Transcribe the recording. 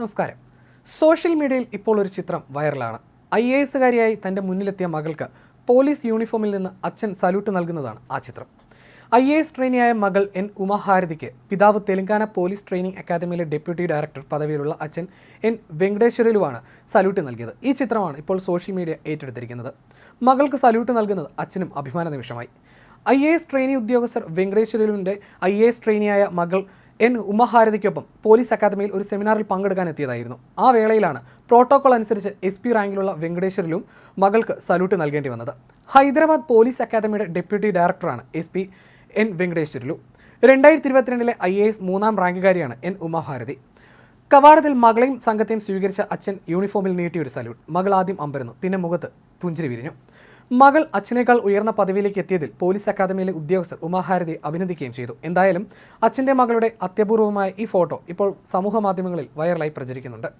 നമസ്കാരം. സോഷ്യൽ മീഡിയയിൽ ഇപ്പോൾ ഒരു ചിത്രം വൈറലാണ്. ഐ എ എസുകാരിയായി തന്റെ മുന്നിലെത്തിയ മകൾക്ക് പോലീസ് യൂണിഫോമിൽ നിന്ന് അച്ഛൻ സല്യൂട്ട് നൽകുന്നതാണ് ആ ചിത്രം. ഐ എ എസ് ട്രെയിനിയായ മകൾ എൻ ഉമാഹാരതിക്ക് പിതാവ് തെലങ്കാന പോലീസ് ട്രെയിനിങ് അക്കാദമിയിലെ ഡെപ്യൂട്ടി ഡയറക്ടർ പദവിയിലുള്ള അച്ഛൻ എൻ വെങ്കടേശ്വരലുമാണ് സല്യൂട്ട് നൽകിയത്. ഈ ചിത്രമാണ് ഇപ്പോൾ സോഷ്യൽ മീഡിയ ഏറ്റെടുത്തിരിക്കുന്നത്. മകൾക്ക് സല്യൂട്ട് നൽകുന്നത് അച്ഛനും അഭിമാന നിമിഷമായി. ഐ എ എസ് ട്രെയിനി ഉദ്യോഗസ്ഥർ വെങ്കടേശ്വരലുവിന്റെ ഐ എ എസ് ട്രെയിനിയായ മകൾ എൻ ഉമഹാരതിക്കൊപ്പം പോലീസ് അക്കാദമിയിൽ ഒരു സെമിനാറിൽ പങ്കെടുക്കാൻ എത്തിയതായിരുന്നു. ആ വേളയിലാണ് പ്രോട്ടോകോൾ അനുസരിച്ച് എസ് പി റാങ്കിലുള്ള വെങ്കടേശ്വരിലും മകൾക്ക് സല്യൂട്ട് നൽകേണ്ടി വന്നത്. ഹൈദരാബാദ് പോലീസ് അക്കാദമിയുടെ ഡെപ്യൂട്ടി ഡയറക്ടറാണ് എസ് പി എൻ വെങ്കടേശ്വരിലു. രണ്ടായിരത്തി ഇരുപത്തിരണ്ടിലെ ഐ എ എസ് മൂന്നാം റാങ്കുകാരിയാണ് എൻ ഉമാഭാരതി കവാടത്തിൽ മകളെയും സംഘത്തെയും സ്വീകരിച്ച അച്ഛൻ യൂണിഫോമിൽ നീട്ടിയൊരു സല്യൂട്ട്. മകൾ ആദ്യം അമ്പരന്നു പിന്നെ മുഖത്ത് പുഞ്ചിരി വിരിഞ്ഞു. മകൾ അച്ഛനേക്കാൾ ഉയർന്ന പദവിയിലേക്ക് എത്തിയതിൽ പോലീസ് അക്കാദമിയിലെ ഉദ്യോഗസ്ഥർ ഉമാഹാരതിയെ അഭിനന്ദിക്കുകയും ചെയ്തു. എന്തായാലും അച്ഛന്റെ മകളുടെ അത്യപൂർവമായ ഈ ഫോട്ടോ ഇപ്പോൾ സമൂഹ മാധ്യമങ്ങളിൽ വൈറലായി പ്രചരിക്കുന്നുണ്ട്.